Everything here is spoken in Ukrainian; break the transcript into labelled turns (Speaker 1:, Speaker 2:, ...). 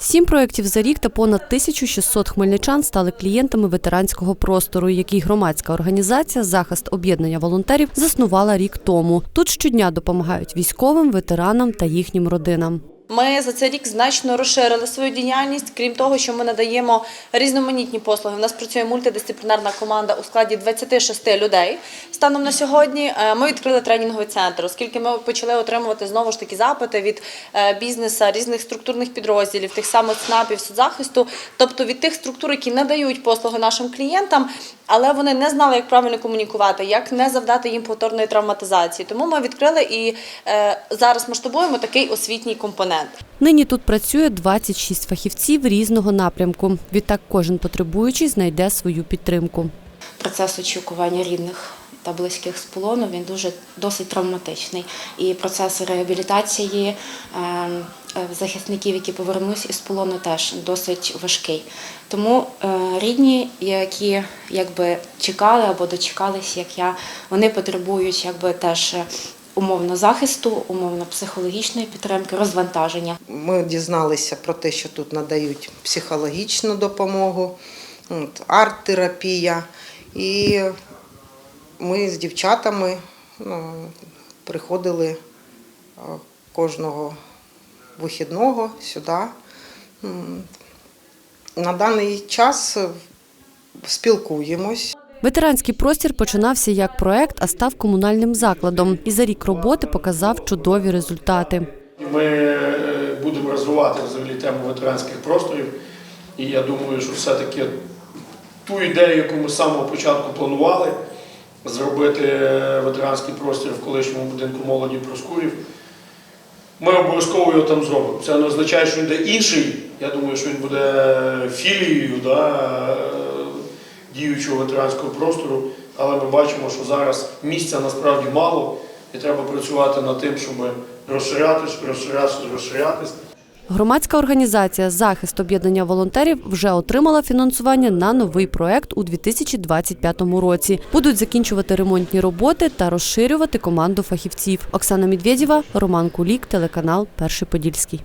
Speaker 1: Сім проєктів за рік та понад 1600 хмельничан стали клієнтами ветеранського простору, який громадська організація Захист об'єднання волонтерів заснувала рік тому. Тут щодня допомагають військовим, ветеранам та їхнім родинам.
Speaker 2: Ми за цей рік значно розширили свою діяльність. Крім того, що ми надаємо різноманітні послуги. У нас працює мультидисциплінарна команда у складі 26 людей. Станом на сьогодні е, ми відкрили тренінговий центр, оскільки ми почали отримувати знову ж таки запити від е, бізнесу, різних структурних підрозділів, тих самих СНАПів, соцзахисту, тобто від тих структур, які надають послуги нашим клієнтам, але вони не знали, як правильно комунікувати, як не завдати їм повторної травматизації. Тому ми відкрили і е, зараз масштабуємо такий освітній компонент.
Speaker 1: Нині тут працює 26 фахівців різного напрямку. Відтак кожен потребуючий знайде свою підтримку.
Speaker 3: процес очікування рідних та близьких з полону він дуже досить травматичний. І процес реабілітації е, е, захисників, які повернулись із полону, теж досить важкий. Тому е, рідні, які якби чекали або дочекались, як я, вони потребують якби теж. Е, Умовно захисту, умовно психологічної підтримки, розвантаження.
Speaker 4: Ми дізналися про те, що тут надають психологічну допомогу, арт-терапія. І ми з дівчатами ну, приходили кожного вихідного сюди. На даний час е, спілкуємось.
Speaker 1: Ветеранський простір починався як проект, а став комунальним закладом. І за рік роботи показав чудові результати.
Speaker 5: Ми е, будемо розвивати взагалі тему ветеранських просторів. І я думаю, що все-таки ту ідею, яку ми з самого початку планували, зробити е, ветеранський простір в колишньому будинку молоді Проскурів, ми обов'язково його там зробимо. Це не означає, що він буде інший. Я думаю, що він буде філією да, е, діючого ветеранського простору. Але ми бачимо, що зараз місця насправді мало, і треба працювати над тим, щоб розширятись, розширятись, розширятись.
Speaker 1: Громадська організація Захист об'єднання волонтерів вже отримала фінансування на новий проект у 2025 році. Будуть закінчувати ремонтні роботи та розширювати команду фахівців. Оксана Медведєва, Роман Кулік, телеканал Перший Подільський.